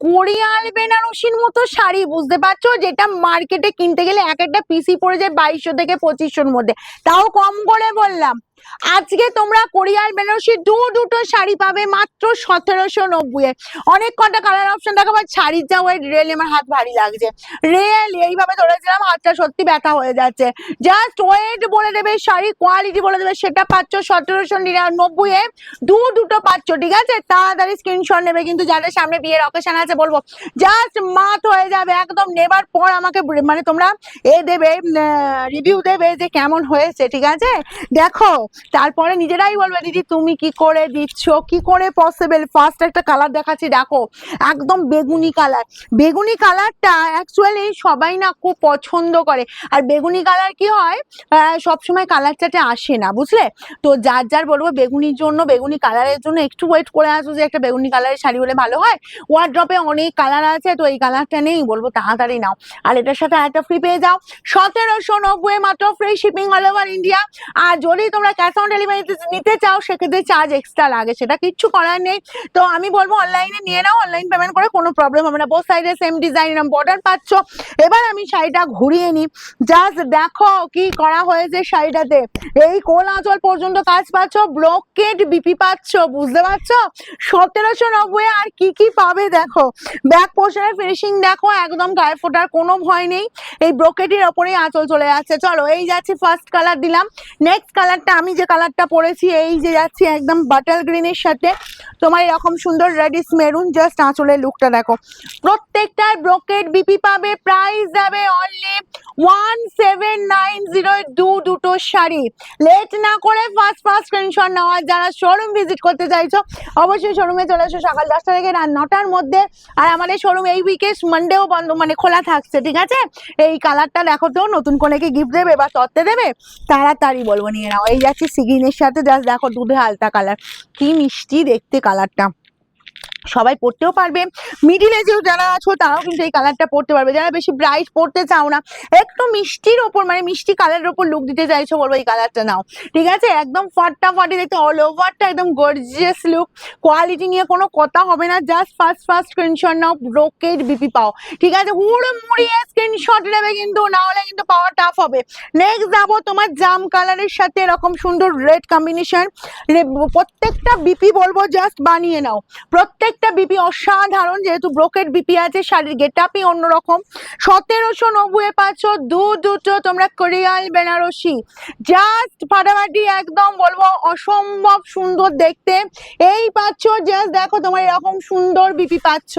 কোরিয়াল বেনারসির মতো শাড়ি, বুঝতে পারছ? যেটা মার্কেটে কিনতে গেলে এক একটা পিসি পড়ে যায় বাইশশো থেকে পঁচিশশোর মধ্যে। তাও কম করে বললাম। আজকে তোমরা কোরিয়ার বেনারসি দু দুটো শাড়ি পাবে মাত্র সতেরোশো নব্বই অনেক কটা কালার অপশন দেখো শাড়ির যা ওয়েট রিয়েলি আমার হাত ভারী লাগছে। রিয়েল এইভাবে ধরেছিলাম হাতটা সত্যি ব্যথা হয়ে যাচ্ছে। জাস্ট ওয়েট বলে দেবে শাড়ি কোয়ালিটি বলে দেবে, সেটা পাচ্ছ সতেরোশো নিরানব্বই এ দু দুটো পাচ্ছ, ঠিক আছে? তাড়াতাড়ি স্ক্রিনশট নেবে, কিন্তু যাদের সামনে বিয়ের অকেশন আছে বলব জাস্ট মাত হয়ে যাবে, একদম নেবার পর আমাকে মানে তোমরা এ দেবে রিভিউ দেবে যে কেমন হয়েছে, ঠিক আছে? দেখো তারপরে নিজেরাই বলবে, দিদি, তুমি কি করে দিচ্ছ? কি করে পসিবল ফার্স্ট একটা কালার দেখাচ্ছি, দেখো, একদম বেগুনি কালার বেগুনি কালারটা অ্যাকচুয়ালি সবাই না খুব পছন্দ করে। আর বেগুনি কালার কি হয় সবসময় কালার চাটে আসে না, বুঝলে? তো যার যার বলব, বেগুনির জন্য, বেগুনি কালারের জন্য একটু ওয়েট করে আসো যে একটা বেগুনি কালারের শাড়ি হলে ভালো হয়। ওয়ার্ড্রপে অনেক কালার আছে, তো এই কালারটা নেই বলব, তাড়াতাড়ি নাও। আর এটার সাথে একটা ফ্রি পেয়ে যাও। সতেরোশো নব্বই মাত্র free shipping all over India আর যদি তোমরা ক্যাশ অন ডেলিভারি নিতে চাও, সেক্ষেত্রে চার্জ এক্সট্রা লাগে, সেটা কিচ্ছু করার নেই। তো আমি বলব অনলাইনে নিয়ে নাও অনলাইন পেমেন্ট করে কোনো প্রবলেম হবে না। বোথ সাইডে সেম ডিজাইন এরম বর্ডার পাচ্ছ। এবার আমি শাড়িটা ঘুরিয়ে নিই। জাস্ট দেখো কি করা হয়েছে শাড়িটাতে। এই কোল আঁচল পর্যন্ত কাজ পাচ্ছ ব্লকেট বিপি পাচ্ছ, বুঝতে পারছ? সতেরোশো নব্বই আর কি কি পাবে দেখো। ব্যাক পোর্শনের ফিনিশিং দেখো, একদম গায়ে ফোটার কোনো ভয় নেই। এই ব্রোকেটের ওপরেই আঁচল চলে যাচ্ছে। চলো, এই যাচ্ছি ফার্স্ট কালার দিলাম। নেক্সট কালারটা আমি যে কালারটা পরেছি, এই যে যাচ্ছি একদম বাটার গ্রিনের সাথে। তোমার এরকম সুন্দর রেডিস মেরুন জাস্ট আঁচলের লুকটা দেখো। প্রত্যেকটার ব্রোকেট বিপি পাবে প্রাইস যাবে only one seven nine zero দু দুটো শাড়ি। লেট না করে ফার্স্ট ফার্স্ট স্ক্রিনশট নেওয়া যারা শোরুম ভিজিট করতে চাইছো, অবশ্যই শোরুমে চলে এসো সকাল দশটা থেকে রাত নটার মধ্যে। আর আমাদের শোরুম এই উইকে মানডেও বন্ধ মানে খোলা থাকছে, ঠিক আছে? এই কালারটা দেখো তো, নতুন কোনেকে গিফট দেবে বা তত্ত্বে দেবে? তাড়াতাড়ি বলব, নিয়ে নাও। এই যাচ্ছে সিগিনের সাথে জাস্ট দেখো দুধে আলতা কালার কি মিষ্টি দেখতে কালারটা সবাই পড়তেও পারবে। মিডিল এজেও যারা আছো, তারাও কিন্তু এই কালারটা পড়তে পারবে। যারা বেশি ব্রাইট পড়তে চাও না, একটু মিষ্টির ওপর মানে মিষ্টি কালারের ওপর লুক দিতে চাইছো, বলব এই কালারটা নাও। ঠিক আছে? একদম ফাটাফাটি দেখতে অল ওভারটা একদম গর্জিয়াস লুক কোয়ালিটি নিয়ে কোনো কথা হবে না জাস্ট ফার্স্ট ফার্স্ট স্ক্রিনশট নাও ব্রোকেড বিপি পাও। ঠিক আছে? হুড়ো মুড়িয়ে স্ক্রিনশট নেবে কিন্তু না হলে কিন্তু পাওয়া টাফ হবে। নেক্সট যাব তোমার জাম কালারের সাথে এরকম সুন্দর রেড কম্বিনেশন প্রত্যেকটা বিপি বলব জাস্ট বানিয়ে নাও। প্রত্যেকটা বিপি অসাধারণ, যেহেতু ব্রোকেড বিপি আছে, শাড়ির গেট আপই অন্যরকম। সতেরোশো নব্বই পাচ্ছ দু দুটো তোমরা কোরিয়াল বেনারসি জাস্ট ফাটাফাটি একদম বলব অসম্ভব সুন্দর দেখতে। এই পাচ্ছ জাস্ট দেখো তোমার এরকম সুন্দর বিপি পাচ্ছ।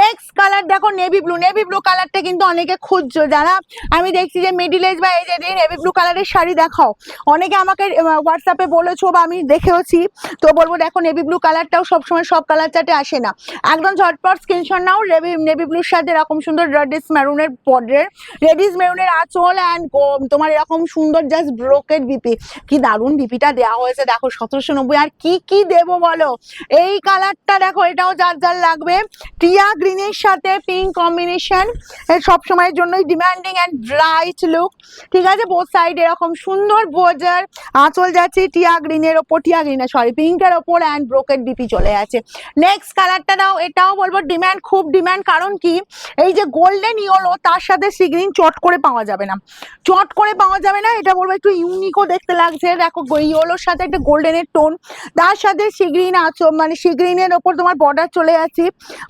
নেক্সট কালার দেখো নেভি ব্লু নেভি ব্লু কালারটা কিন্তু অনেকে খুঁজছো, যারা আমি দেখছি যে মিডিল এজ বা এই যে নেভি ব্লু কালারের শাড়ি দেখাও। অনেকে আমাকে হোয়াটসঅ্যাপে বলেছ বা আমি দেখেওছি, তো বলব দেখো নেভি ব্লু কালারটাও সবসময় সব কালার চাটে আসে না। একদম ঝটপট স্ক্রিনশট নাও নেভি নেভি ব্লুর সাথে এরকম সুন্দর রেডিস মেরুনের বর্ডার রেডিস মেরুনের আঁচল অ্যান্ড কম তোমার এরকম সুন্দর জাস্ট ব্রোকেড বিপি কি দারুণ বিপিটা দেওয়া হয়েছে, দেখো সতেরোশো নব্বই। আর কি কি দেবো বলো? এই কালারটা দেখো, এটাও যার যার লাগবে। টিয়া গ্রিনের সাথে পিঙ্ক কম্বিনেশন সব সময়ের জন্যই ডিমান্ডিং অ্যান্ড ব্রাইট লুক ঠিক আছে? বোথ সাইড এরকম সুন্দর বোজার আঁচল যাচ্ছে টিয়া গ্রিনের ওপর, টিয়া গ্রিন সরি পিঙ্কের ওপর অ্যান্ড ব্রোকেট বিপি চলে আছে নেক্সট কালারটা দাও এটাও বলব ডিমান্ড খুব ডিমান্ড কারণ কি? এই যে গোল্ডেন ইয়েলো তার সাথে সি গ্রিন চট করে পাওয়া যাবে না। চট করে পাওয়া যাবে না, এটা বলব একটু ইউনিকও দেখতে লাগছে। দেখো ইয়েলোর সাথে একটা গোল্ডেনের টোন তার সাথে সি গ্রিন আঁচল মানে সি গ্রিনের ওপর তোমার বর্ডার চলে যাচ্ছে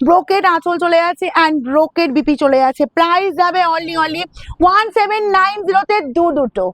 ব্রোকেড আঁচল চলে যাচ্ছে অ্যান্ড ব্রোকেড বিপি চলে যাচ্ছে। প্রাইস যাবে only only one seven nine জিরোতে দু দুটো।